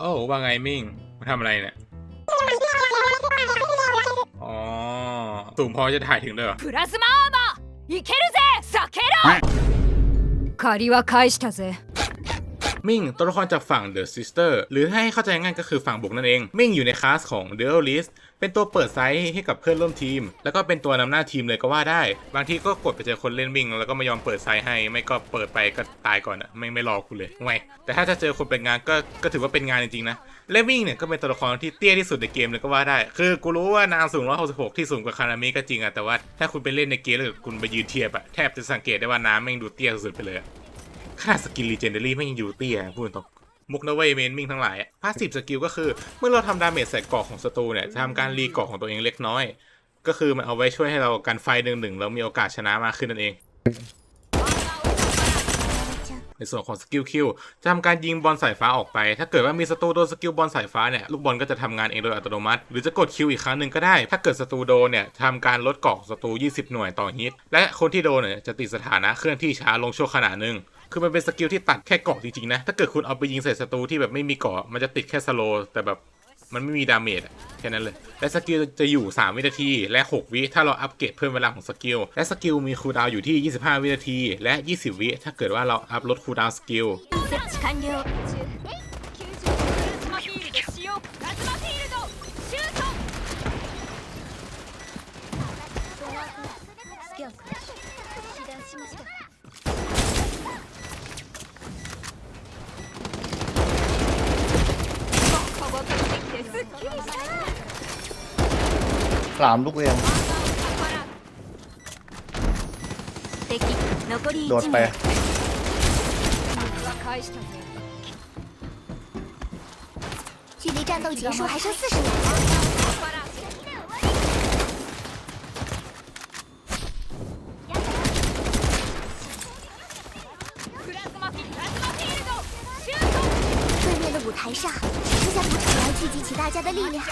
โอ้ว่าไงมิ่งมาทำอะไรเนี่ย อ๋อ สูงพอจะถ่ายถึงเลยเหรอ プラズマアーマーいけるぜ避けろ借りは返したぜ มิ่งตัวละครจากฝั่ง The Sister หรือให้เข้าใจง่ายก็คือฝั่งบุกนั่นเอง มิ่งอยู่ในคลาสของ Duelist เป็นตัวเปิดไซส์ให้กับเพื่อนร่วมทีม แล้วก็เป็นตัวนำหน้าทีมเลยก็ว่าได้ บางทีก็กดไปเจอคนเล่นมิ่ง แล้วก็ไม่ยอมเปิดไซส์ให้ ไม่ก็เปิดไปก็ตายก่อนอะไม่ไม่รอคุณเลยไม่แต่ถ้าจะเจอคนเป็นงานก็ก็ถือว่าเป็นงานจริงๆนะและมิ่งเนี่ยก็เป็นตัวละครที่เตี้ยที่สุดในเกมเลยก็ว่าได้ คือกูรู้ว่านางสูง 166 ที่สูงกว่าคานามิก็จริงอะแต่ว่าถ้าคุณไปเล่นในเกมแล้วคุณไปยืนเทียบอะแทบจะสังเกตได้ว่าน้ำแม่งดูเตี้ยสุดไปเลยอะ ขนาดสกิลลีเจนเดอรี่ไม่ยังอยู่เตี้ยพูดตรงมุกนเวเมนมิงทั้งหลายพาสซีฟสกิลก็คือ เมื่อเราทำดาเมจใส่เกาะของศัตรูเนี่ยจะทำการรีเกาะของตัวเองเล็กน้อย ก็คือมันเอาไว้ช่วยให้เรากันไฟหนึ่งหนึ่งแล้วมีโอกาสชนะมากขึ้นนั่นเอง ในส่วนของสกิลคิวจะทำการยิงบอลสายฟ้าออกไป ถ้าเกิดว่ามีศัตรูโดนสกิลบอลสายฟ้าเนี่ยลูกบอลก็จะทำงานเองโดยอัตโนมัติ หรือจะกดคิวอีกครั้งหนึ่งก็ได้ ถ้าเกิดศัตรูโดนเนี่ยทำการลดเกาะศัตรู 20 หน่วยต่อฮิตและคนที่โดนเนี่ยจะติดสถานะเคลื่อนที่ช้าลงชั่วขณะหนึ่ง คือมันเป็นสกิลที่ตัดแค่เกาะจริงๆนะ ถ้าเกิดคุณเอาไปยิงใส่ศัตรูที่แบบไม่มีเกาะ มันจะติดแค่สโลแต่แบบมันไม่มีดาเมจแค่นั้นเลย และสกิลจะอยู่ 3 วินาที และ 6 วิถ้าเราอัปเกรดเพิ่มเวลาของสกิล และสกิลมีคูลดาวน์อยู่ที่ 25 วินาที และ 20 วิถ้าเกิดว่าเราอัพลดคูลดาวน์สกิล สามลูกเรียน 敵残り โดด 1 ไป 名は返したぜ距离战斗结束还剩四十秒。プラズマフィプラズマフィールドシュート对面的舞台上只剩下赌场要聚集起大家的力量，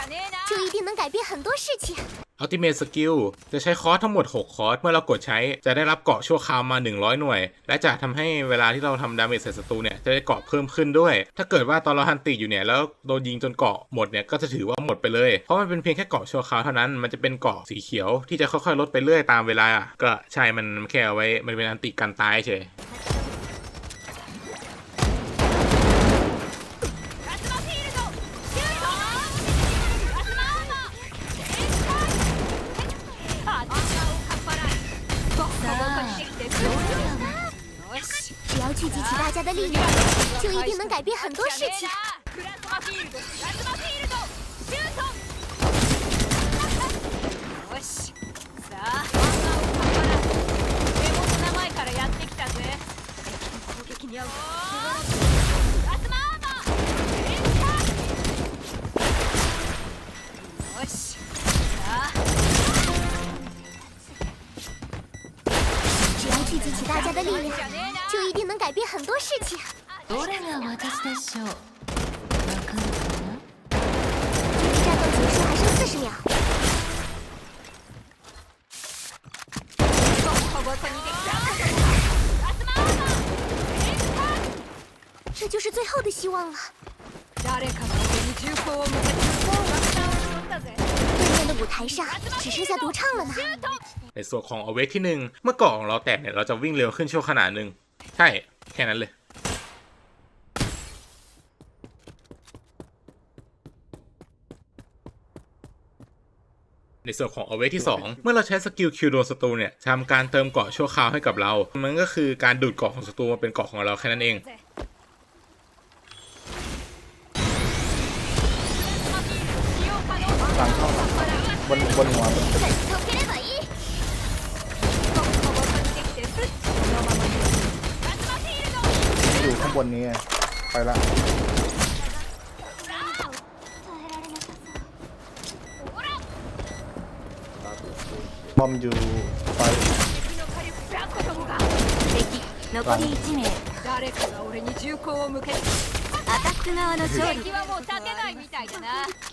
じゃねえな就一定能改变很多事情。 Ultimate Skill จะใช้คอร์สทั้งหมด 6 คอร์ส เมื่อเรากดใช้จะได้รับเกราะชั่วคราวมา 100 หน่วย และจะทำให้เวลาที่เราทำดาเมจใส่ศัตรูเนี่ย จะได้เกราะเพิ่มขึ้นด้วย ถ้าเกิดว่าตอนเราฮันติอยู่เนี่ย แล้วโดนยิงจนเกราะหมดเนี่ย ก็จะถือว่าหมดไปเลย เพราะมันเป็นเพียงแค่เกราะชั่วคราวเท่านั้น มันจะเป็นเกราะสีเขียวที่จะค่อยๆลดไปเรื่อยตามเวลา ก็ใช่ มันแค่เอาไว้ มันเป็นอันติกันตายเฉย 全開よしさあ只要聚集起大家的力量，就一定能改变很多事情。 どれが私でしょうわかるかな下个局势还剩四十秒。这就是最后的希望了。誰かが俺に銃口を向けてもう爆弾をんだぜ对面的舞台上只剩下独唱了呢。ในส่วนของ a w a k ที่หนึ่งเมื่อก่อนของเราแตกเนี่ย เราจะวิ่งเร็วขึ้นชั่วขนาดหนึ่งใช่ แค่นั้นเลย ในส่วนของเอาเวทที่ 2 เมื่อเราใช้สกิลคิวโดนศัตรูเนี่ยทำการเติมเกาะชั่วคราวให้กับเรา มันก็คือการดูดเกาะของศัตรูมาเป็นเกาะของเราแค่นั้นเองหลังเข้าบนบนหัวอยู่ข้างบนนี้ไปละ บอมอยู่ไป 敵の火力ブラッコどもが敵残り1名誰かが俺に銃口を向けてアタック側の勝利敵はもう立てないみたいだな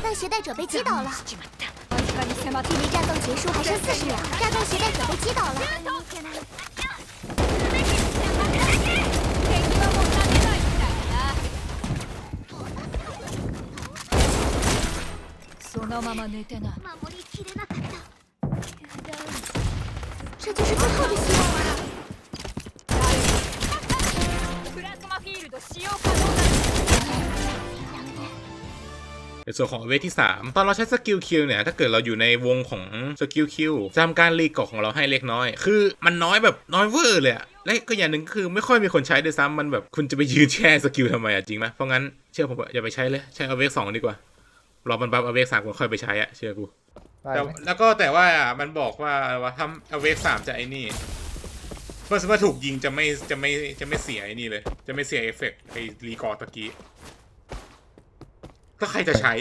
断携带者被击倒了。距离战斗结束还剩四十秒，炸弹携带者被击倒了。守りきれなかった。这就是最后的希望了。プラズマフィールド使用可能だ ในส่วนของเวทที่ 3 ตอนเราใช้สกิลคิวเนี่ย ถ้าเกิดเราอยู่ในวงของสกิลคิวจะทำการรีเกาะของเราให้เล็กน้อย คือมันน้อยแบบน้อยเวอร์เลยอะและก็อย่างหนึ่งก็คือไม่ค่อยมีคนใช้ด้วยซ้ำมันแบบคุณจะไปยืนแช่สกิลทำไมอะจริงไหมเพราะงั้นเชื่อผมว่าอย่าไปใช้เลยใช้เอาเวกสองดีกว่ารอมันบัฟเอาเวกสามก็ค่อยไปใช้อะเชื่อกูได้แต่ไหมแล้วก็แต่ว่ามันบอกว่าว่าทำเอาเวกสามจะไอ้นี่เมื่อสมมติถูกยิงจะไม่จะไม่จะไม่เสียไอ้นี่เลย จะไม่เสียเอฟเฟกต์ไอ้รีกอร์ตะกี้ ก็ใครจะใช้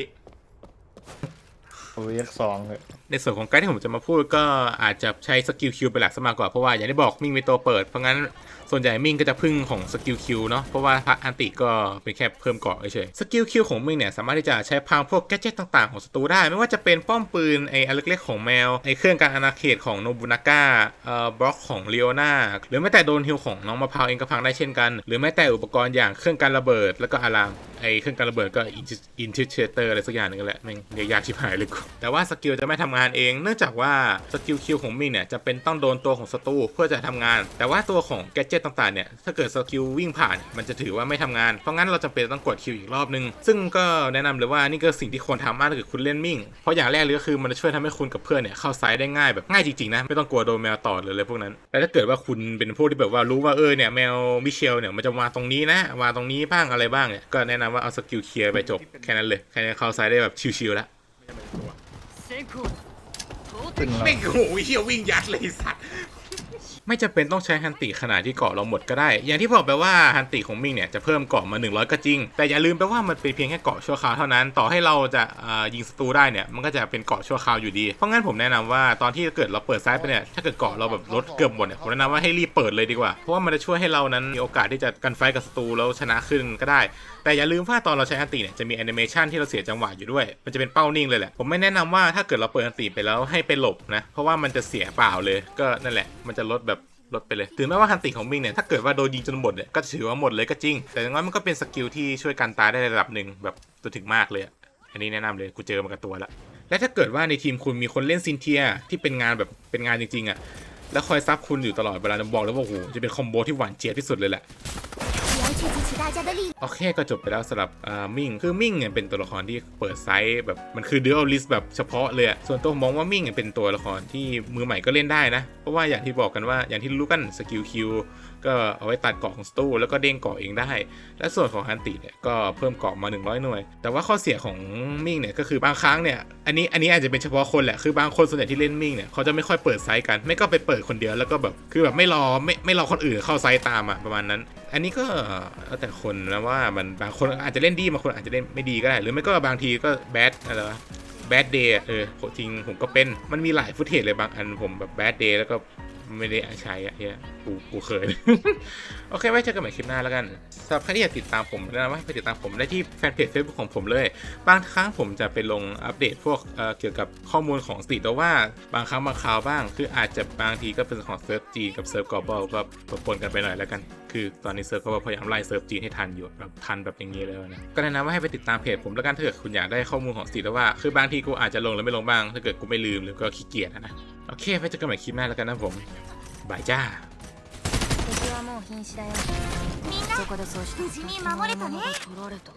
เอาเรียกสองเลย ในส่วนของไกด์ที่ผมจะมาพูดก็อาจจะใช้สกิลคิวเป็นหลักซะมากกว่า เพราะว่าอย่างที่บอกมิ่งเป็นตัวเปิด เพราะงั้นส่วนใหญ่มิ่งก็จะพึ่งของสกิลคิวเนาะเพราะว่าพระอันติก็เป็นแค่เพิ่มเกาะเฉยๆสกิลคิวของมิ่งเนี่ยสามารถที่จะใช้พังพวกแกจิตต่างๆ ของศัตรูได้ ไม่ว่าจะเป็นป้อมปืนไอ้อันเล็กๆของแมวไอ้เครื่องการอาณาเขตของโนบุนาก้าเอ่อบล็อกของเลโอนาหรือแม้แต่โดนฮิลของน้องมะพร้าวเองก็พังได้เช่นกัน หรือแม้แต่อุปกรณ์อย่างเครื่องการระเบิด แล้วก็อะลามไอ้เครื่องการระเบิดก็อินทิเชเตอร์อะไรสักอย่างนึงแหละแม่งเรียกยากชิบหายเลยแต่ว่าสกิลจะไม่ทำงานเอง เนื่องจากว่าสกิลคิวของมิงเนี่ยจะเป็นต้องโดนตัวของศัตรูเพื่อจะทำงาน แต่ว่าตัวของแกจิตต่างๆเนี่ยถ้าเกิดสกิลวิ่งผ่านมันจะถือว่าไม่ทำงาน เพราะงั้นเราจำเป็นต้องกดคิวอีกรอบนึง ซึ่งก็แนะนำเลยว่านี่ก็สิ่งที่ควรทำมากถ้าเกิดคุณเล่นมิ่ง เพราะอย่างแรกเลยก็คือมันจะช่วยทำให้คุณกับเพื่อนเนี่ยเข้าไซด์ได้ง่ายแบบง่ายจริงๆนะไม่ต้องกลัวโดนแมวต่อเลยเลยพวกนั้นแต่ถ้าเกิดว่าคุณเป็นพวกที่แบบว่ารู้ว่าเออเนี่ยแมวมิเชลเนี่ยมันจะมาตรงนี้นะมาตรงนี้บ้างอะไรบ้างเนี่ยก็แนะนำว่าเอาสกิลเคลียร์ไปจบแค่นั้นเลยแค่นี้เข้าไซด์ได้แบบชิวๆแล้ว ขึ้นแล้ว ไม่โอ้โหเฮียวิ่งยัดเลยไอ้สัตว์ ไม่จำเป็นต้องใช้ฮันติขนาดที่เกาะเราหมดก็ได้ อย่างที่บอกไปว่าฮันติของมิงเนี่ยจะเพิ่มเกาะมา 100 ก็จริง แต่อย่าลืมไปว่ามันเป็นเพียงแค่เกาะชั่วคราวเท่านั้น ต่อให้เราจะอ่ายิงศัตรูได้เนี่ย มันก็จะเป็นเกาะชั่วคราวอยู่ดี เพราะงั้นผมแนะนำว่าตอนที่เกิดเราเปิดซ้ายไปเนี่ย ถ้าเกิดเกาะเราแบบลดเกือบหมดเนี่ย ผมแนะนำว่าให้รีบเปิดเลยดีกว่า เพราะว่ามันจะช่วยให้เรานั้นมีโอกาสที่จะกันไฟกับศัตรูแล้วชนะขึ้นก็ได้ แต่อย่าลืมว่าตอนเราใช้อันติเนี่ยจะมีแอนิเมชันที่เราเสียจังหวะอยู่ด้วย มันจะเป็นเป้านิ่งเลยแหละ ผมไม่แนะนำว่าถ้าเกิดเราเปิดอันติไปแล้วให้ไปหลบนะ เพราะว่ามันจะเสียเปล่าเลย ก็นั่นแหละ มันจะลดแบบ ลดไปเลย ถึงแม้ว่าฮันติของมิงเนี่ยถ้าเกิดว่าโดนยิงจนหมดเนี่ยก็ถือว่าหมดเลยก็จริง แต่อย่างน้อยมันก็เป็นสกิลที่ช่วยกันตายได้ระดับหนึ่งแบบตัวถึงมากเลยอะอันนี้แนะนำเลยกูเจอมากับตัวละและถ้าเกิดว่าในทีมคุณมีคนเล่นซินเทียที่เป็นงานแบบเป็นงานจริงๆอะแล้วคอยซับคุณอยู่ตลอดเวลาจะบอกแล้วว่าโอ้โหจะเป็นคอมโบที่หวานเจี๊ยบที่สุดเลยแหละ โอเคก็จบไปแล้วสำหรับมิ่งคือมิ่งเนี่ยเป็นตัวละครที่เปิดไซส์แบบมันคือเดลลิสแบบเฉพาะเลยส่วนตัวมองว่ามิ่งเนี่ยเป็นตัวละครที่มือใหม่ก็เล่นได้นะ เพราะว่าอย่างที่บอกกันว่าอย่างที่รู้กันสกิลคิว ก็เอาไว้ตัดเกาะของสตูแล้วก็เด้งเกาะเองได้ และส่วนของฮันติเนี่ยก็เพิ่มเกาะมา 100 หน่วย แต่ว่าข้อเสียของมิ่งเนี่ยก็คือบางครั้งเนี่ยอันนี้อันนี้อาจจะเป็นเฉพาะคนแหละคือบางคนส่วนใหญ่ที่เล่นมิ่งเนี่ยเขาจะไม่ค่อยเปิดไซส์กัน ไม่ก็ไปเปิดคนเดียวแล้วก็แบบคือแบบไม่รอไม่ไม่รอคนอื่นเข้าไซส์ตามอะประมาณนั้น อันนี้ก็แล้วแต่คนนะว่ามันบางคนอาจจะเล่นดีบางคนอาจจะเล่นไม่ดีก็ได้ หรือไม่ก็บางทีก็แบดอะไรวะแบดเดย์เออจริงผมก็เป็นมันมีหลายฟุตเทจเลยบางอันผมแบบแบดเดย์แล้วก็ ไม่ได้ใช้อะเฮียกูกูเคยโอเค ไว้เจอกันใหม่คลิปหน้าแล้วกันสำหรับใครที่อยากติดตามผมแนะนำว่าให้ไปติดตามผมได้ที่แฟนเพจ Facebook ของผมเลย บางครั้งผมจะไปลงอัปเดตพวกเเกี่ยวกับข้อมูลของสตรีทว่าบางครั้งบางคราวบ้าง คืออาจจะบางทีก็เป็นของเซิร์ฟจีนกับเซิร์ฟกอบอลก็ปนกันไปหน่อยแล้วกัน คือตอนนี้เซิร์ฟกอบอลพยายามไล่เซิร์ฟจีนให้ทันอยู่แบบทันแบบอย่างนี้แล้วนะก็แนะนำว่าให้ไปติดตามเพจผมแล้วกันถ้าเกิดคุณอยากได้ข้อมูลของสตรีทว่าคือบางทีกูอาจจะลงหรือไม่ลงบ้าง ถ้าเกิดกูไม่ลืมหรือก็ขี้เกียจนะ โอเคไว้เจอกันใหม่คลิปหน้าแล้วกันนะผมบายจ้า 敵はもう瀕死だよみんなそこでそうして無事に守れたね取られた